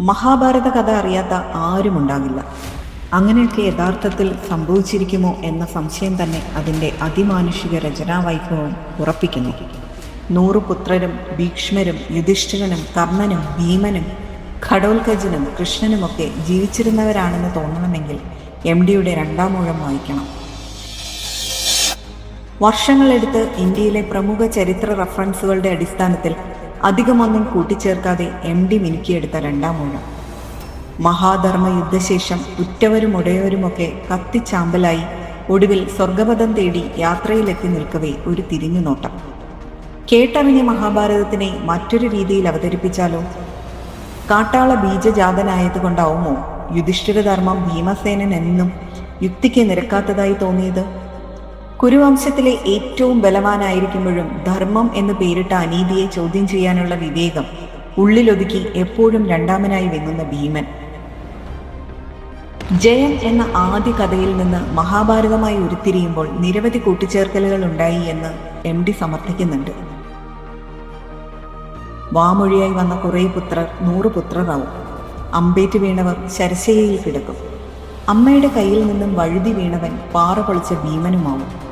മഹാഭാരത കഥ അറിയാത്ത ആരും ഉണ്ടാകില്ല. അങ്ങനെയൊക്കെ യഥാർത്ഥത്തിൽ സംഭവിച്ചിരിക്കുമോ എന്ന സംശയം തന്നെ അതിന്റെ അതിമാനുഷിക രചനാവൈഭവം ഉറപ്പിക്കുന്നു. നൂറു പുത്രരും ഭീക്ഷ്മരും യുധിഷ്ഠിരനും കർണനും ഭീമനും ഘടോൽക്കജനും കൃഷ്ണനുമൊക്കെ ജീവിച്ചിരുന്നവരാണെന്ന് തോന്നണമെങ്കിൽ എം ഡിയുടെ രണ്ടാം ഊഴം വായിക്കണം. വർഷങ്ങളെടുത്ത് ഇന്ത്യയിലെ പ്രമുഖ ചരിത്ര റഫറൻസുകളുടെ അടിസ്ഥാനത്തിൽ അധികമൊന്നും കൂട്ടിച്ചേർക്കാതെ എം ഡി മിനുക്കിയെടുത്ത രണ്ടാം ഊഴം. മഹാധർമ്മ യുദ്ധശേഷം ഉറ്റവരും ഉടയവരുമൊക്കെ കത്തിച്ചാമ്പലായി ഒടുവിൽ സ്വർഗപഥം തേടി യാത്രയിലെത്തി നിൽക്കവേ ഒരു തിരിഞ്ഞുനോട്ടം. കേട്ടറിഞ്ഞ മഹാഭാരതത്തിനെ മറ്റൊരു രീതിയിൽ അവതരിപ്പിച്ചാലോ? കാട്ടാള ബീജജാതനായതുകൊണ്ടാവുമോ യുധിഷ്ഠിരധർമ്മം ഭീമസേനൻ എന്നും യുക്തിക്ക് നിരക്കാത്തതായി തോന്നിയത്? കുരുവംശത്തിലെ ഏറ്റവും ബലവാനായിരിക്കുമ്പോഴും ധർമ്മം എന്ന് പേരിട്ട അനീതിയെ ചോദ്യം ചെയ്യാനുള്ള വിവേകം ഉള്ളിലൊതുക്കി എപ്പോഴും രണ്ടാമനായി വെങ്ങുന്ന ഭീമൻ. ജയം എന്ന ആദ്യ കഥയിൽ നിന്ന് മഹാഭാരതമായി ഉരുത്തിരിയുമ്പോൾ നിരവധി കൂട്ടിച്ചേർക്കലുകൾ ഉണ്ടായി എന്ന് എം ഡി സമർത്ഥിക്കുന്നുണ്ട്. വാമൊഴിയായി വന്ന കുറേ പുത്രർ നൂറ് പുത്രരാവും. അമ്പേറ്റ് വീണവർ ശരശയിൽ കിടക്കും. അമ്മയുടെ കയ്യിൽ നിന്നും വഴുതി വീണവൻ പാറ പൊളിച്ച ഭീമനുമാവും.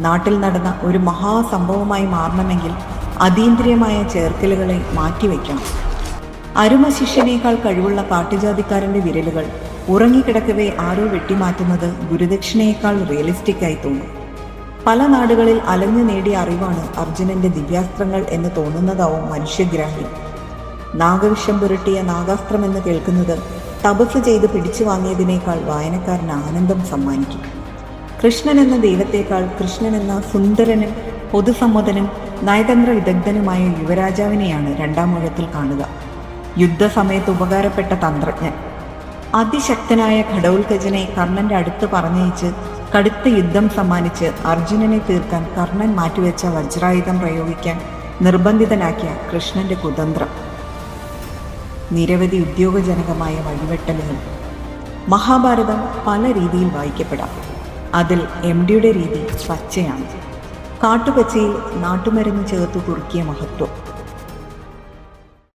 നാട്ടിൽ നടന്ന ഒരു മഹാസംഭവമായി മാറണമെങ്കിൽ അതീന്ദ്രിയമായ ചേർക്കലുകളെ മാറ്റിവെക്കണം. അരുമ ശിഷ്യനേക്കാൾ കഴിവുള്ള കാട്ടുജാതിക്കാരന്റെ വിരലുകൾ ഉറങ്ങിക്കിടക്കവേ ആരോ വെട്ടിമാറ്റുന്നത് ഗുരുദക്ഷിണയേക്കാൾ റിയലിസ്റ്റിക് ആയി തോന്നും. പല നാടുകളിൽ അലഞ്ഞു നേടിയ അറിവാണ് അർജുനന്റെ ദിവ്യാസ്ത്രങ്ങൾ എന്ന് തോന്നുന്നതാവും മനുഷ്യഗ്രാഹി. നാഗവിഷം പുരട്ടിയ നാഗാസ്ത്രം എന്ന് കേൾക്കുന്നത് തപസ് ചെയ്ത് പിടിച്ചു വാങ്ങിയതിനേക്കാൾ വായനക്കാരന് ആനന്ദം സമ്മാനിക്കും. കൃഷ്ണൻ എന്ന ദൈവത്തേക്കാൾ കൃഷ്ണൻ എന്ന സുന്ദരനും പൊതുസമ്മതനും നയതന്ത്ര വിദഗ്ധനുമായ യുവരാജാവിനെയാണ് രണ്ടാം ഊഴത്തിൽ കാണുക. യുദ്ധസമയത്ത് ഉപകാരപ്പെട്ട തന്ത്രജ്ഞൻ. അതിശക്തനായ ഘടോൽക്കജനെ കർണന്റെ അടുത്ത് പറഞ്ഞയച്ച് കടുത്ത യുദ്ധം സമ്മാനിച്ച് അർജുനനെ തീർക്കാൻ കർണൻ മാറ്റിവെച്ച വജ്രായുധം പ്രയോഗിക്കാൻ നിർബന്ധിതനാക്കിയ കൃഷ്ണന്റെ കുതന്ത്രം. നിരവധി ഉദ്യോഗജനകമായ വഴിവെട്ടലുകൾ. മഹാഭാരതം പല രീതിയിൽ വായിക്കപ്പെടാം. അതിൽ എം ഡിയുടെ രീതി പച്ചയാണ്. കാട്ടുപച്ചയിൽ നാട്ടുമരുന്ന് ചേർത്ത് കുറുക്കിയ മഹത്വം.